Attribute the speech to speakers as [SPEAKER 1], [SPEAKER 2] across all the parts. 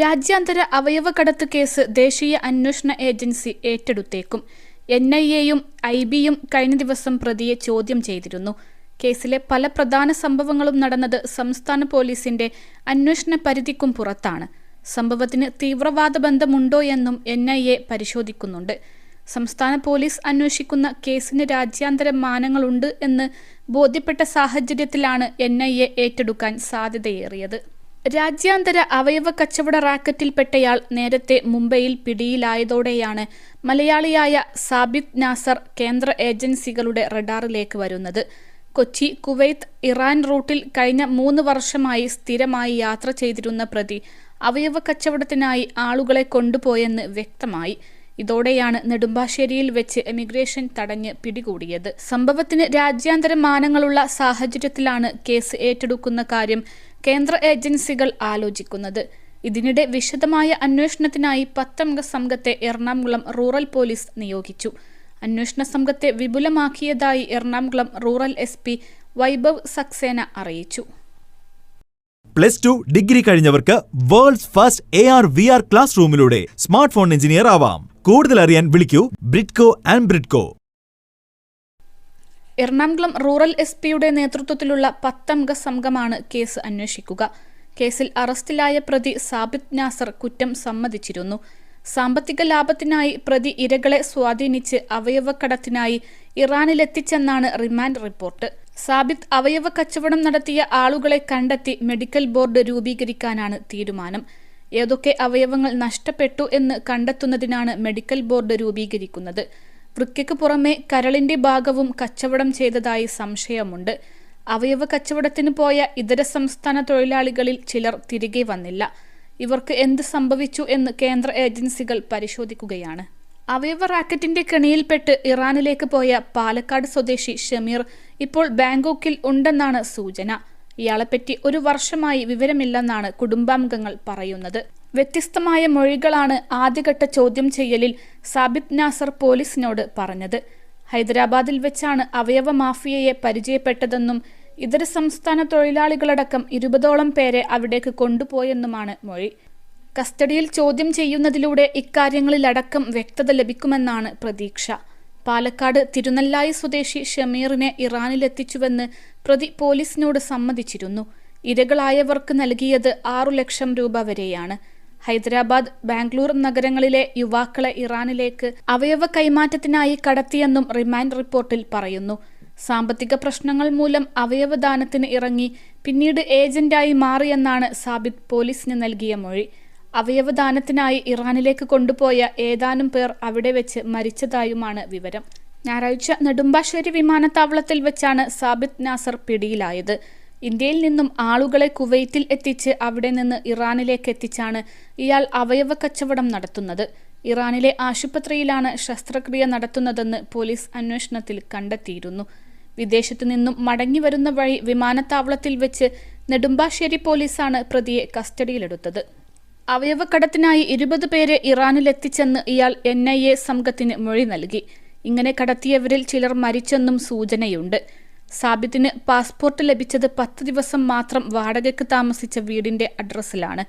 [SPEAKER 1] രാജ്യാന്തര അവയവകടത്ത് കേസ് ദേശീയ അന്വേഷണ ഏജൻസി ഏറ്റെടുത്തേക്കും. എൻ ഐ എയും ഐ ബിയും കഴിഞ്ഞ ദിവസം പ്രതിയെ ചോദ്യം ചെയ്തിരുന്നു. കേസിലെ പല പ്രധാന സംഭവങ്ങളും നടന്നത് സംസ്ഥാന പോലീസിന്റെ അന്വേഷണ പരിധിക്കും പുറത്താണ്. സംഭവത്തിന് തീവ്രവാദ ബന്ധമുണ്ടോ എന്നും എൻ ഐ എ പരിശോധിക്കുന്നുണ്ട്. സംസ്ഥാന പോലീസ് അന്വേഷിക്കുന്ന കേസിന് രാജ്യാന്തര മാനങ്ങളുണ്ട് എന്ന് ബോധ്യപ്പെട്ട സാഹചര്യത്തിലാണ് എൻ ഐ എ ഏറ്റെടുക്കാൻ സാധ്യതയേറിയത്. രാജ്യാന്തര അവയവ കച്ചവട റാക്കറ്റിൽപ്പെട്ടയാൾ നേരത്തെ മുംബൈയിൽ പിടിയിലായതോടെയാണ് മലയാളിയായ സാബിദ് നാസർ കേന്ദ്ര ഏജൻസികളുടെ റഡാറിലേക്ക് വരുന്നത്. കൊച്ചി കുവൈത്ത് ഇറാൻ റൂട്ടിൽ കഴിഞ്ഞ മൂന്ന് വർഷമായി സ്ഥിരമായി യാത്ര ചെയ്തിരുന്ന പ്രതി അവയവ കച്ചവടത്തിനായി ആളുകളെ കൊണ്ടുപോയെന്ന് വ്യക്തമായി. ഇതോടെയാണ് നെടുമ്പാശ്ശേരിയിൽ വെച്ച് എമിഗ്രേഷൻ തടഞ്ഞ് പിടികൂടിയത്. സംഭവത്തിന് രാജ്യാന്തര മാനങ്ങളുള്ള സാഹചര്യത്തിലാണ് കേസ് ഏറ്റെടുക്കുന്ന കാര്യം കേന്ദ്ര ഏജൻസികൾ ആലോചിക്കുന്നത്. ഇതിനിടെ വിശദമായ അന്വേഷണത്തിനായി പത്തംഗ സംഘത്തെ എറണാകുളം റൂറൽ പോലീസ് നിയോഗിച്ചു. അന്വേഷണ സംഘത്തെ വിപുലമാക്കിയതായി Ernakulam rural S P Vaibhav Saxena അറിയിച്ചു.
[SPEAKER 2] Plus two degree കഴിഞ്ഞവർക്ക് world's first A R V R class റൂമിലൂടെ smart phone engineer ആവാം. കൂടുതൽ അറിയാൻ വിളിക്കൂ Bridco and Bridco.
[SPEAKER 1] Ernakulam rural S പിയുടെ നേതൃത്വത്തിലുള്ള പത്തംഗ സംഘമാണ് കേസ് അന്വേഷിക്കുക. കേസിൽ അറസ്റ്റിലായ പ്രതി സാബിത് നാസർ കുറ്റം സമ്മതിച്ചിരുന്നു. സാമ്പത്തിക ലാഭത്തിനായി പ്രതി ഇരകളെ സ്വാധീനിച്ച് അവയവക്കടത്തിനായി ഇറാനിലെത്തിച്ചെന്നാണ് റിമാൻഡ് റിപ്പോർട്ട്. സാബിത് അവയവ കച്ചവടം നടത്തിയ ആളുകളെ കണ്ടെത്തി മെഡിക്കൽ ബോർഡ് രൂപീകരിക്കാനാണ് തീരുമാനം. ഏതൊക്കെ അവയവങ്ങൾ നഷ്ടപ്പെട്ടു എന്ന് കണ്ടെത്തുന്നതിനാണ് മെഡിക്കൽ ബോർഡ് രൂപീകരിക്കുന്നത്. വൃക്കയ്ക്ക് പുറമെ കരളിന്റെ ഭാഗവും കച്ചവടം ചെയ്തതായി സംശയമുണ്ട്. അവയവ കച്ചവടത്തിന് പോയ ഇതര സംസ്ഥാന തൊഴിലാളികളിൽ ചിലർ തിരികെ വന്നില്ല. ഇവർക്ക് എന്ത് സംഭവിച്ചു എന്ന് കേന്ദ്ര ഏജൻസികൾ പരിശോധിക്കുകയാണ്. അവയവ റാക്കറ്റിന്റെ കെണിയിൽപ്പെട്ട് ഇറാനിലേക്ക് പോയ പാലക്കാട് സ്വദേശി ഷമീർ ഇപ്പോൾ ബാങ്കോക്കിൽ ഉണ്ടെന്നാണ് സൂചന. ഇയാളെപ്പറ്റി ഒരു വർഷമായി വിവരമില്ലെന്നാണ് കുടുംബാംഗങ്ങൾ പറയുന്നത്. വ്യത്യസ്തമായ മൊഴികളാണ് ആദ്യഘട്ട ചോദ്യം ചെയ്യലിൽ സാബിത് നാസർ പോലീസിനോട് പറഞ്ഞത്. ഹൈദരാബാദിൽ വെച്ചാണ് അവയവ മാഫിയയെ പരിചയപ്പെട്ടതെന്നും ഇതര സംസ്ഥാന തൊഴിലാളികളടക്കം ഇരുപതോളം പേരെ അവിടേക്ക് കൊണ്ടുപോയെന്നുമാണ് മൊഴി. കസ്റ്റഡിയിൽ ചോദ്യം ചെയ്യുന്നതിലൂടെ ഇക്കാര്യങ്ങളിലടക്കം വ്യക്തത ലഭിക്കുമെന്നാണ് പ്രതീക്ഷ. പാലക്കാട് തിരുനെല്ലായി സ്വദേശി ഷമീറിനെ ഇറാനിലെത്തിച്ചുവെന്ന് പ്രതി പോലീസിനോട് സമ്മതിച്ചിരുന്നു. ഇരകളായവർക്ക് നൽകിയത് ആറു ലക്ഷം രൂപ വരെയാണ്. ഹൈദരാബാദ് ബാംഗ്ലൂർ നഗരങ്ങളിലെ യുവാക്കളെ ഇറാനിലേക്ക് അവയവ കൈമാറ്റത്തിനായി കടത്തിയെന്നും റിമാൻഡ് റിപ്പോർട്ടിൽ പറയുന്നു. സാമ്പത്തിക പ്രശ്നങ്ങൾ മൂലം അവയവദാനത്തിന് ഇറങ്ങി പിന്നീട് ഏജന്റായി മാറിയെന്നാണ് സാബിത് പോലീസിന് നൽകിയ മൊഴി. അവയവദാനത്തിനായി ഇറാനിലേക്ക് കൊണ്ടുപോയ ഏതാനും പേർ അവിടെ വെച്ച് മരിച്ചതായുമാണ് വിവരം. ഞായറാഴ്ച നെടുമ്പാശ്ശേരി വിമാനത്താവളത്തിൽ വെച്ചാണ് സാബിത് നാസർ പിടിയിലായത്. ഇന്ത്യയിൽ നിന്നും ആളുകളെ കുവൈത്തിൽ എത്തിച്ച് അവിടെ നിന്ന് ഇറാനിലേക്ക് എത്തിച്ചാണ് ഇയാൾ അവയവ കച്ചവടം നടത്തുന്നത്. ഇറാനിലെ ആശുപത്രിയിലാണ് ശസ്ത്രക്രിയ നടത്തുന്നതെന്ന് പോലീസ് അന്വേഷണത്തിൽ കണ്ടെത്തിയിരുന്നു. വിദേശത്തു നിന്നും മടങ്ങി വരുന്ന വഴി വിമാനത്താവളത്തിൽ വെച്ച് നെടുമ്പാശ്ശേരി പോലീസാണ് പ്രതിയെ കസ്റ്റഡിയിലെടുത്തത്. അവയവക്കടത്തിനായി ഇരുപത് പേരെ ഇറാനിലെത്തിച്ചെന്ന് ഇയാൾ എൻ ഐ എ സംഘത്തിന് മൊഴി നൽകി. ഇങ്ങനെ കടത്തിയവരിൽ ചിലർ മരിച്ചെന്നും സൂചനയുണ്ട്. സാബിത്തിന് പാസ്പോർട്ട് ലഭിച്ചത് പത്ത് ദിവസം മാത്രം വാടകയ്ക്ക് താമസിച്ച വീടിന്റെ അഡ്രസ്സിലാണ്.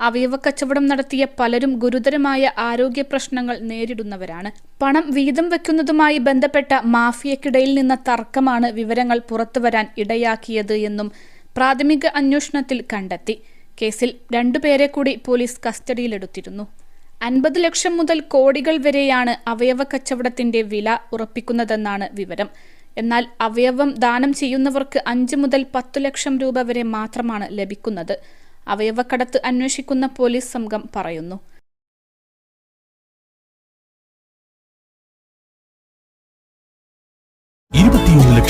[SPEAKER 1] അവയവ കച്ചവടം നടത്തിയ പലരും ഗുരുതരമായ ആരോഗ്യ പ്രശ്നങ്ങൾ നേരിടുന്നവരാണ്. പണം വീതം വെക്കുന്നതുമായി ബന്ധപ്പെട്ട മാഫിയക്കിടയിൽ നിന്ന തർക്കമാണ് വിവരങ്ങൾ പുറത്തുവരാൻ ഇടയാക്കിയത് എന്നും പ്രാഥമിക അന്വേഷണത്തിൽ കണ്ടെത്തി. കേസിൽ രണ്ടുപേരെ കൂടി പോലീസ് കസ്റ്റഡിയിലെടുത്തിരുന്നു. അൻപത് ലക്ഷം മുതൽ കോടികൾ വരെയാണ് അവയവ കച്ചവടത്തിന്റെ വില ഉറപ്പിക്കുന്നതെന്നാണ് വിവരം. എന്നാൽ അവയവം ദാനം ചെയ്യുന്നവർക്ക് അഞ്ച് മുതൽ പത്തു ലക്ഷം രൂപ വരെ മാത്രമാണ് ലഭിക്കുന്നത്. അവയവക്കടത്ത് അന്വേഷിക്കുന്ന പോലീസ് സംഘം പറയുന്നു.